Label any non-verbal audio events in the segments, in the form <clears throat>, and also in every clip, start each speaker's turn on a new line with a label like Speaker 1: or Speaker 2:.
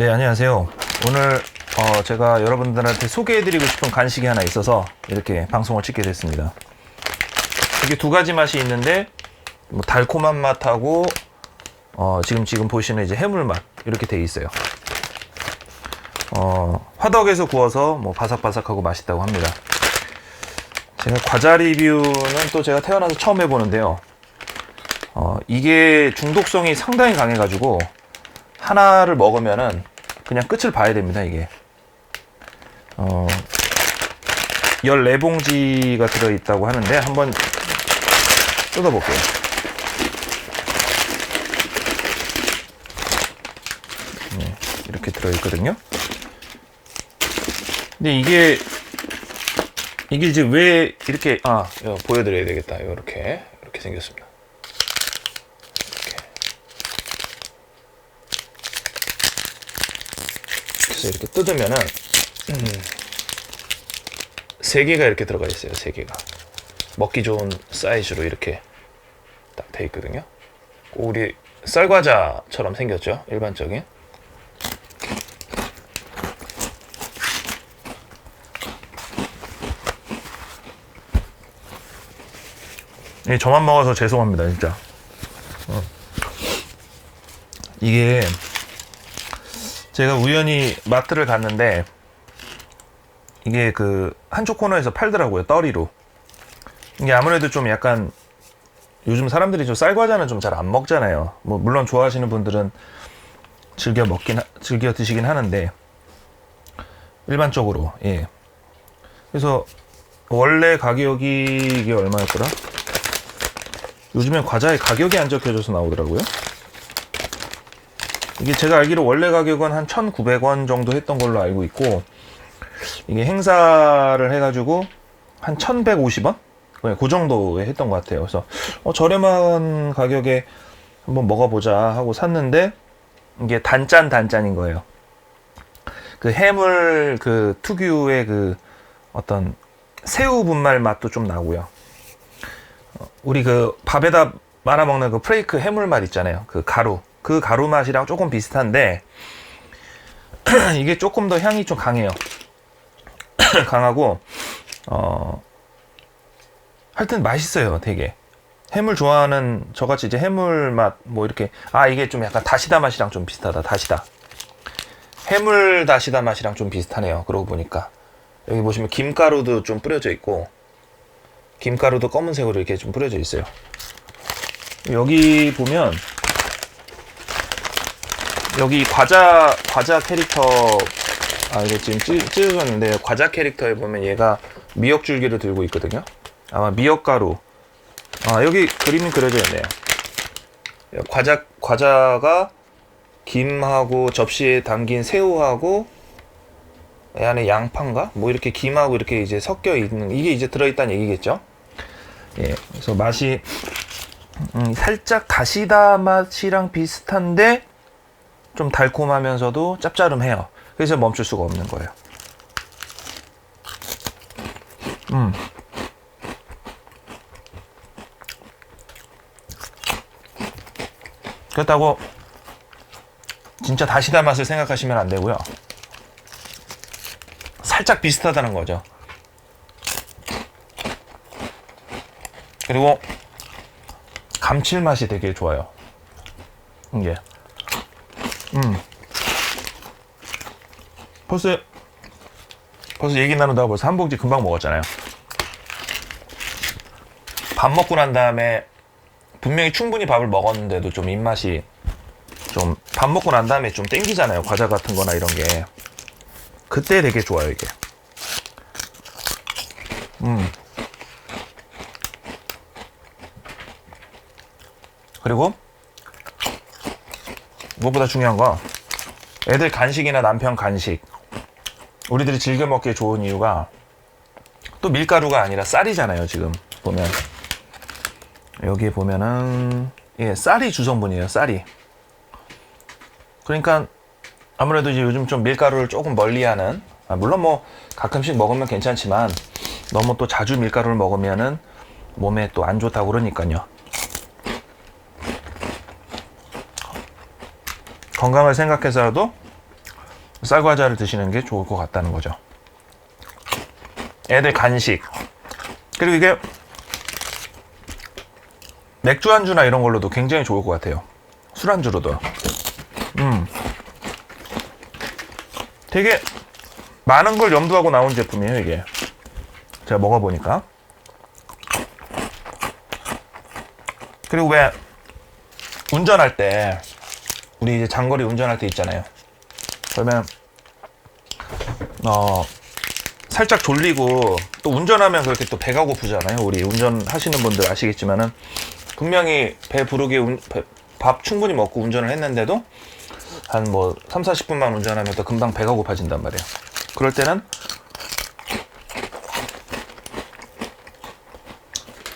Speaker 1: 네, 안녕하세요. 오늘 어, 제가 여러분들한테 소개해드리고 싶은 간식이 하나 있어서 이렇게 방송을 찍게 됐습니다. 이게 두 가지 맛이 있는데 뭐 달콤한 맛하고 어, 지금 지금 보시는 이제 해물 맛 이렇게 돼 있어요. 어, 화덕에서 구워서 뭐 바삭바삭하고 맛있다고 합니다. 제가 과자 리뷰는 또 제가 태어나서 처음 해보는데요. 어, 이게 중독성이 상당히 강해가지고 하나를 먹으면은 그냥 끝을 봐야 됩니다, 이게. 어, 14봉지가 들어있다고 하는데 한번 뜯어볼게요. 네, 이렇게 들어있거든요. 근데 이게 이게 이제 왜 이렇게 아 보여드려야 되겠다. 이렇게 이렇게 생겼습니다. 이렇게 뜯으면은 음, 세 개가 이렇게 들어가 있어요. 세 개가 먹기 좋은 사이즈로 이렇게 딱 돼 있거든요. 우리 쌀과자처럼 생겼죠. 일반적인. 예, 저만 먹어서 죄송합니다, 진짜. 어. 이게 제가 우연히 마트를 갔는데 이게 그 한쪽 코너에서 팔더라고요, 떠리로. 이게 아무래도 좀 약간 요즘 사람들이 좀 쌀과자는 좀 잘 안 먹잖아요. 뭐 물론 좋아하시는 분들은 즐겨 먹긴 하- 즐겨 드시긴 하는데 일반적으로 예. 그래서 원래 가격이 이게 얼마였더라? 요즘엔 과자의 가격이 안 적혀져서 나오더라고요. 이게 제가 알기로 원래 가격은 한 1,900원 정도 했던 걸로 알고 있고 이게 행사를 해가지고 한 1,150원? 그 정도에 했던 것 같아요. 그래서 어, 저렴한 가격에 한번 먹어보자 하고 샀는데 이게 단짠 단짠인 거예요. 그 해물 그 특유의 그 어떤 새우 분말 맛도 좀 나고요. 어, 우리 그 밥에다 말아 먹는 그 프레이크 해물 맛 있잖아요. 그 가루. 그 가루 맛이랑 조금 비슷한데 <clears throat> 이게 조금 더 향이 좀 강해요. <clears throat> 강하고 어 하여튼 맛있어요, 되게. 해물 좋아하는 저같이 이제 해물 맛 뭐 이렇게 아 이게 좀 약간 다시다 맛이랑 좀 비슷하다. 다시다. 해물 다시다 맛이랑 좀 비슷하네요. 그러고 보니까 여기 보시면 김가루도 좀 뿌려져 있고 김가루도 검은색으로 이렇게 좀 뿌려져 있어요. 여기 보면 여기 과자 과자 캐릭터 아 이거 지금 찌, 찢어졌는데 과자 캐릭터에 보면 얘가 미역 줄기를 들고 있거든요. 아마 미역 가루. 아 여기 그림이 그려져 있네요. 과자 과자가 김하고 접시에 담긴 새우하고 이 안에 양파인가? 뭐 이렇게 김하고 이렇게 이제 섞여 있는 이게 이제 들어있다는 얘기겠죠? 예, 그래서 맛이 음, 살짝 다시다 맛이랑 비슷한데 좀 달콤하면서도 짭짤음해요. 그래서 멈출 수가 없는 거예요. 음. 그렇다고 진짜 다시다 맛을 생각하시면 안 되고요. 살짝 비슷하다는 거죠. 그리고 감칠맛이 되게 좋아요. 이게. 음. 벌써, 벌써 얘기 나누다가 벌써 한 봉지 금방 먹었잖아요. 밥 먹고 난 다음에 분명히 충분히 밥을 먹었는데도 좀 입맛이 좀 밥 먹고 난 다음에 좀 땡기잖아요. 과자 같은 거나 이런 게. 그때 되게 좋아요, 이게. 음. 그리고 무엇보다 중요한 건 애들 간식이나 남편 간식. 우리들이 즐겨 먹기에 좋은 이유가 또 밀가루가 아니라 쌀이잖아요 지금 보면. 여기 보면은 예 쌀이 주성분이에요 쌀이. 그러니까 아무래도 이제 요즘 좀 밀가루를 조금 멀리하는 아, 물론 뭐 가끔씩 먹으면 괜찮지만 너무 또 자주 밀가루를 먹으면은 몸에 또 안 좋다고 그러니까요. 건강을 생각해서라도 쌀과자를 드시는 게 좋을 것 같다는 거죠. 애들 간식. 그리고 이게 맥주 안주나 이런 걸로도 굉장히 좋을 것 같아요. 술 안주로도. 음. 되게 많은 걸 염두하고 나온 제품이에요, 이게. 제가 먹어보니까. 그리고 왜 운전할 때 우리 이제 장거리 운전할 때 있잖아요. 그러면 어 살짝 졸리고 또 운전하면 그렇게 또 배가 고프잖아요. 우리 운전하시는 분들 아시겠지만은 분명히 배 부르게 운- 배- 밥 충분히 먹고 운전을 했는데도 한 뭐 3, 40분만 운전하면 또 금방 배가 고파진단 말이에요. 그럴 때는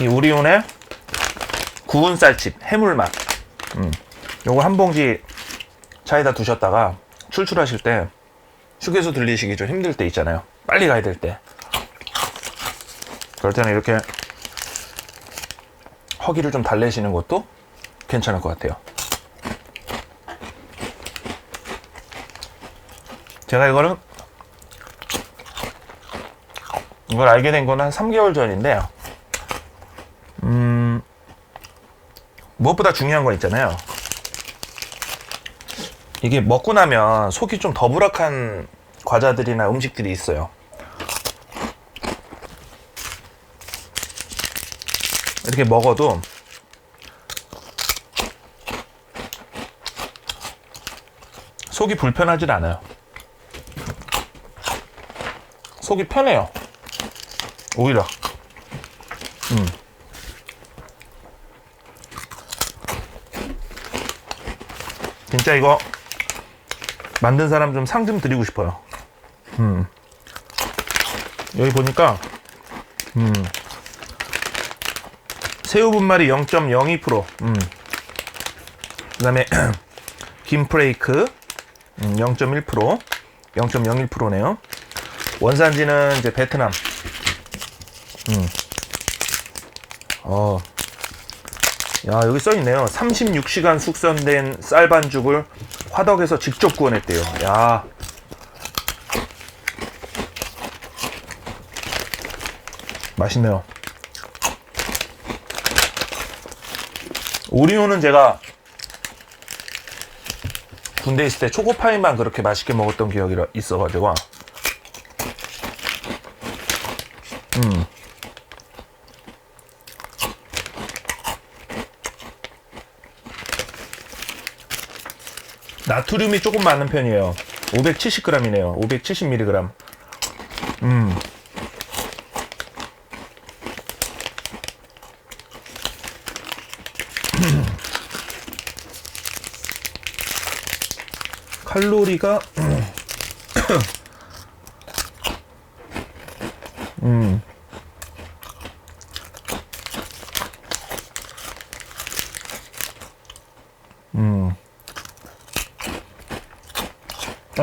Speaker 1: 이 우리온의 구운 쌀집 해물맛 음. 요거 한 봉지 차에다 두셨다가 출출하실 때 휴게소 들리시기 좀 힘들 때 있잖아요. 빨리 가야 될 때. 그럴 때는 이렇게 허기를 좀 달래시는 것도 괜찮을 것 같아요. 제가 이거를 이걸 알게 된 거는 한 3개월 전인데 음 무엇보다 중요한 건 있잖아요. 이게 먹고 나면 속이 좀 더부락한 과자들이나 음식들이 있어요. 이렇게 먹어도 속이 불편하진 않아요. 속이 편해요. 오히려. 음. 진짜 이거 만든 사람 좀 상 좀 드리고 싶어요. 음. 여기 보니까, 음. 새우 분말이 0.02%, 음. 그 다음에, <clears throat> 김프레이크, 음, 0.1%, 0.01%네요. 원산지는 이제 베트남. 음. 어. 야, 여기 써 있네요. 36시간 숙성된 쌀 반죽을 화덕에서 직접 구워냈대요. 야. 맛있네요. 오리오는 제가 군대 있을 때 초코파이만 그렇게 맛있게 먹었던 기억이 있어가지고. 나트륨이 조금 많은 편이에요. 570g이네요. 570mg. 음. <clears throat> 칼로리가 <clears throat> 음.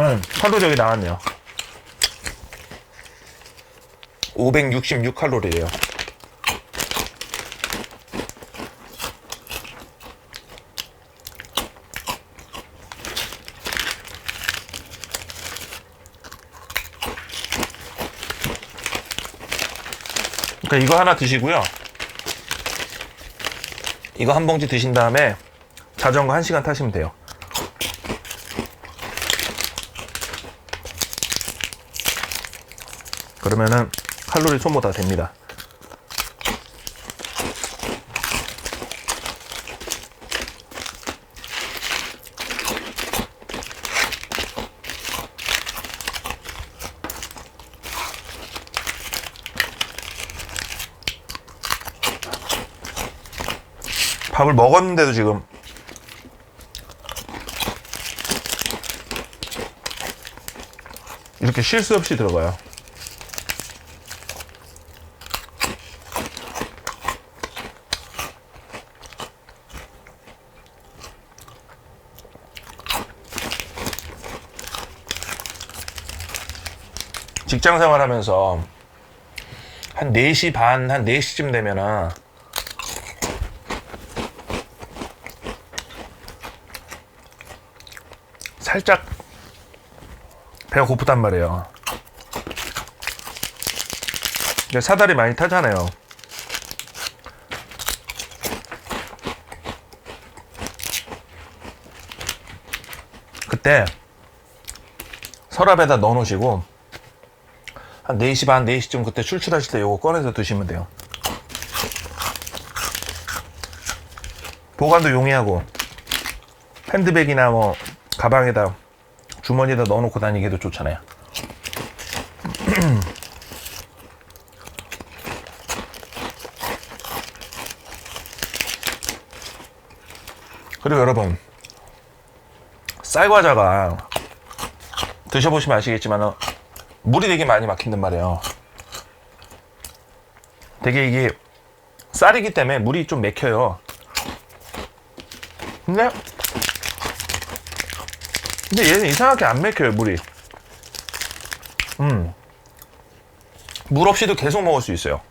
Speaker 1: 아, 칼로리 여기 나왔네요. 566 칼로리예요. 그러니까 이거 하나 드시고요. 이거 한 봉지 드신 다음에 자전거 1시간 타시면 돼요. 그러면은 칼로리 소모 다 됩니다. 밥을 먹었는데도 지금 이렇게 쉴수 없이 들어가요. 직장 생활하면서 한 4시 반, 한 4시쯤 되면은 살짝 배가 고프단 말이에요. 사다리 많이 타잖아요. 그때 서랍에다 넣어 놓으시고 한 4시 반, 4시쯤 그때 출출하실 때 요거 꺼내서 드시면 돼요. 보관도 용이하고 핸드백이나 뭐 가방에다 주머니에다 넣어놓고 다니기도 좋잖아요. <clears throat> 그리고 여러분 쌀과자가 드셔보시면 아시겠지만 물이 되게 많이 막힌단 말이에요. 되게 이게 쌀이기 때문에 물이 좀 맥혀요. 근데 근데 얘는 이상하게 안 맥혀요 물이. 음. 물 없이도 계속 먹을 수 있어요.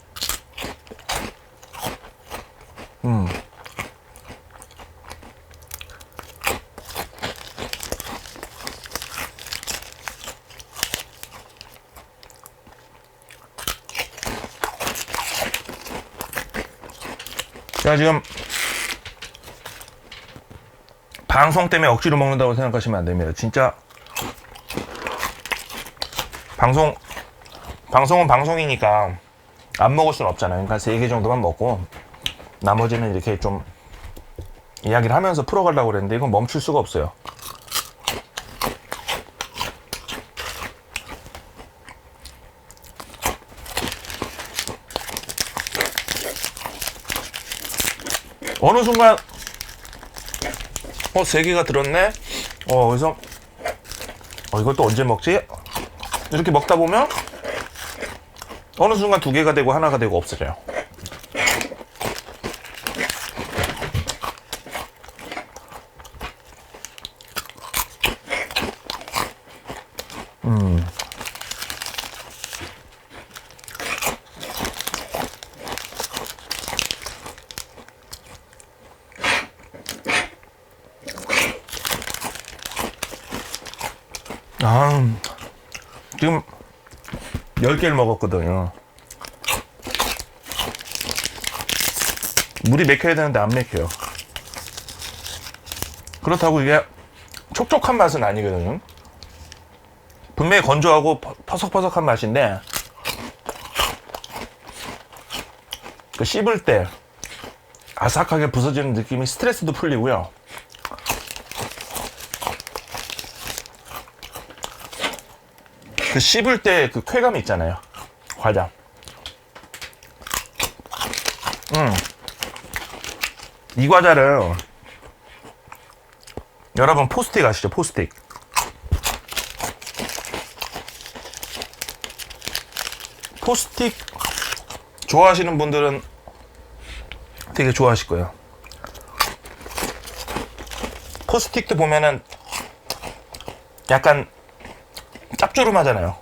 Speaker 1: 제가 지금 방송 때문에 억지로 먹는다고 생각하시면 안 됩니다. 진짜 방송 방송은 방송이니까 안 먹을 수는 없잖아요. 그러니까 세 개 정도만 먹고 나머지는 이렇게 좀 이야기를 하면서 풀어가려고 그랬는데 이건 멈출 수가 없어요. 어느 순간 어, 세 개가 들었네? 어, 그래서, 어, 이걸 또 언제 먹지? 이렇게 먹다 보면, 어느 순간 두 개가 되고 하나가 되고 없어져요. 아, 지금 10개를 먹었거든요. 물이 맥혀야 되는데 안 맥혀요. 그렇다고 이게 촉촉한 맛은 아니거든요. 분명히 건조하고 퍼- 퍼석퍼석한 맛인데, 그 씹을 때 아삭하게 부서지는 느낌이 스트레스도 풀리고요. 그 씹을 때 그 쾌감 이 있잖아요. 과자. 음. 이 과자를 여러분 포스틱 아시죠? 포스틱. 포스틱 좋아하시는 분들은 되게 좋아하실 거예요. 포스틱도 보면은 약간 짭조름하잖아요.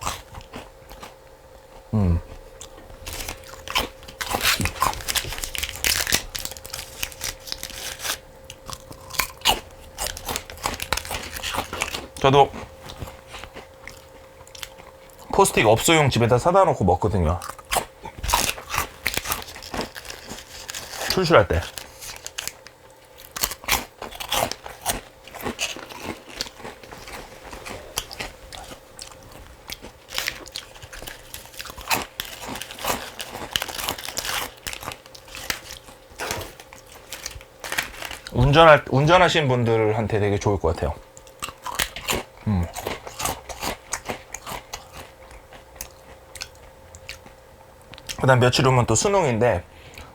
Speaker 1: 음. 저도 포스틱 업소용 집에다 사다 놓고 먹거든요. 출출할 때. 운전할 운전하시는 분들한테 되게 좋을 것 같아요. 음. 그다음 며칠 후면 또 수능인데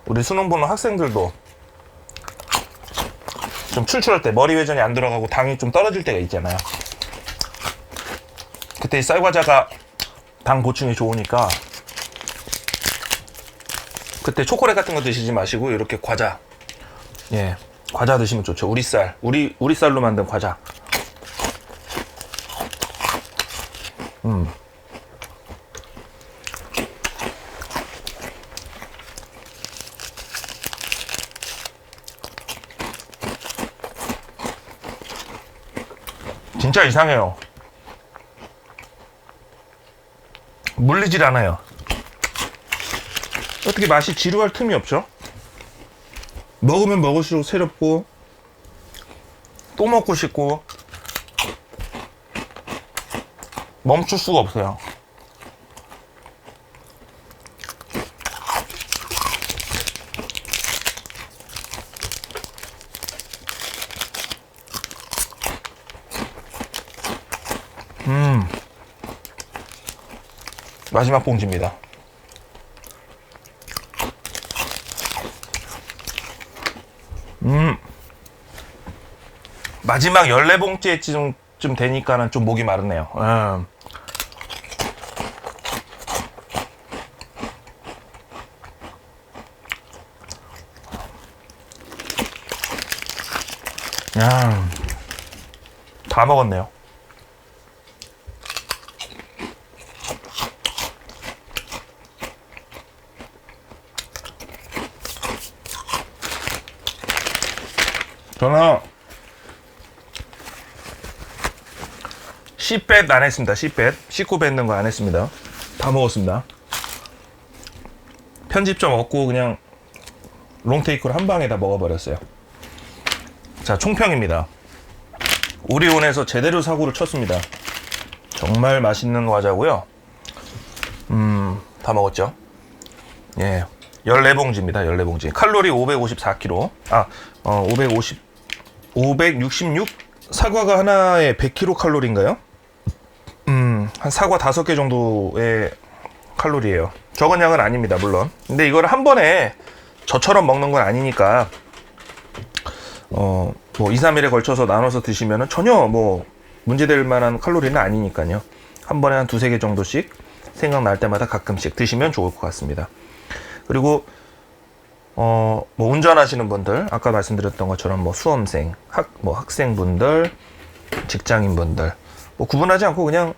Speaker 1: 우리 수능 보는 학생들도 좀 출출할 때 머리 회전이 안 들어가고 당이 좀 떨어질 때가 있잖아요. 그때 이 쌀과자가 당 보충이 좋으니까 그때 초콜릿 같은 거 드시지 마시고 이렇게 과자 예 과자 드시면 좋죠. 우리 쌀 우리 우리 쌀로 만든 과자. 음. 진짜 이상해요. 물리질 않아요. 어떻게 맛이 지루할 틈이 없죠? 먹으면 먹을수록 새롭고 또 먹고 싶고 멈출 수가 없어요. 음. 마지막 봉지입니다. 마지막 14봉지쯤 좀 되니까는 좀 목이 마르네요. 음. 야, 다 먹었네요. 저는 C뱃 안 했습니다. C뱃. C9 뱉는 거 안 했습니다. 다 먹었습니다. 편집 좀 없고 그냥 롱테이크로 한 방에 다 먹어버렸어요. 자, 총평입니다. 오리온에서 제대로 사고를 쳤습니다. 정말 맛있는 과자고요. 음, 다 먹었죠? 예. 14봉지입니다. 14봉지. 칼로리 554kg. 아, 어, 550 566 사과가 하나에 100kcal 칼로리인가요? 음, 한 사과 5개 정도의 칼로리예요. 적은 양은 아닙니다, 물론. 근데 이걸 한 번에 저처럼 먹는 건 아니니까 어, 뭐 2, 3일에 걸쳐서 나눠서 드시면 전혀 뭐 문제될 만한 칼로리는 아니니까요. 한 번에 한 두세 개 정도씩 생각날 때마다 가끔씩 드시면 좋을 것 같습니다. 그리고 어, 뭐 운전하시는 분들, 아까 말씀드렸던 것처럼 뭐 수험생, 학, 뭐 학생분들, 직장인분들, 뭐 구분하지 않고 그냥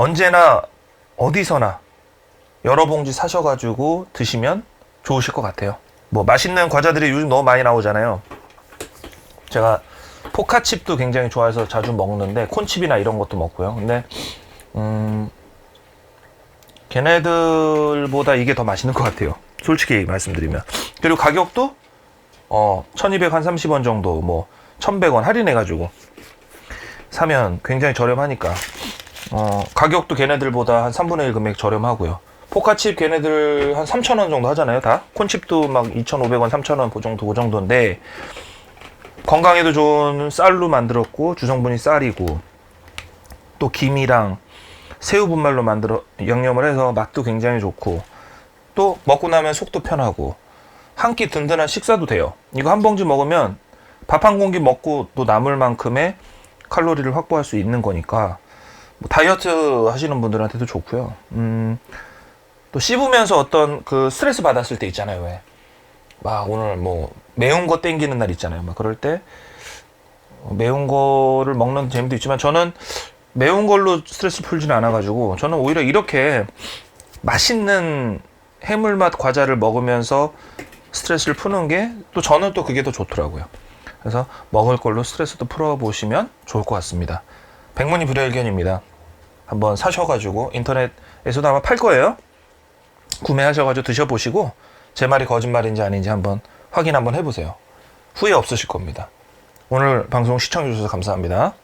Speaker 1: 언제나 어디서나 여러 봉지 사셔가지고 드시면 좋으실 것 같아요. 뭐 맛있는 과자들이 요즘 너무 많이 나오잖아요. 제가 포카칩도 굉장히 좋아해서 자주 먹는데 콘칩이나 이런 것도 먹고요. 근데 음, 걔네들보다 이게 더 맛있는 것 같아요. 솔직히 말씀드리면. 그리고 가격도 어, 1200, 한 30원 정도, 뭐, 1100원 할인해가지고 사면 굉장히 저렴하니까. 어, 가격도 걔네들보다 한 3분의 1 금액 저렴하고요. 포카칩 걔네들 한 3,000원 정도 하잖아요, 다. 콘칩도 막 2,500원, 3,000원 그 정도, 그 정도인데, 건강에도 좋은 쌀로 만들었고, 주성분이 쌀이고, 또 김이랑 새우 분말로 만들어, 양념을 해서 맛도 굉장히 좋고, 또 먹고 나면 속도 편하고 한 끼 든든한 식사도 돼요. 이거 한 봉지 먹으면 밥 한 공기 먹고 또 남을 만큼의 칼로리를 확보할 수 있는 거니까 뭐 다이어트 하시는 분들한테도 좋고요. 음, 또 씹으면서 어떤 그 스트레스 받았을 때 있잖아요. 왜? 막 오늘 뭐 매운 거 땡기는 날 있잖아요. 막 그럴 때 매운 거를 먹는 재미도 있지만 저는 매운 걸로 스트레스 풀지는 않아가지고 저는 오히려 이렇게 맛있는 해물맛 과자를 먹으면서 스트레스를 푸는 게 또 저는 또 그게 더 좋더라고요. 그래서 먹을 걸로 스트레스도 풀어보시면 좋을 것 같습니다. 백문이 불여일견입니다. 한번 사셔가지고 인터넷에서도 아마 팔 거예요. 구매하셔가지고 드셔보시고 제 말이 거짓말인지 아닌지 한번 확인 한번 해보세요. 후회 없으실 겁니다. 오늘 방송 시청해주셔서 감사합니다.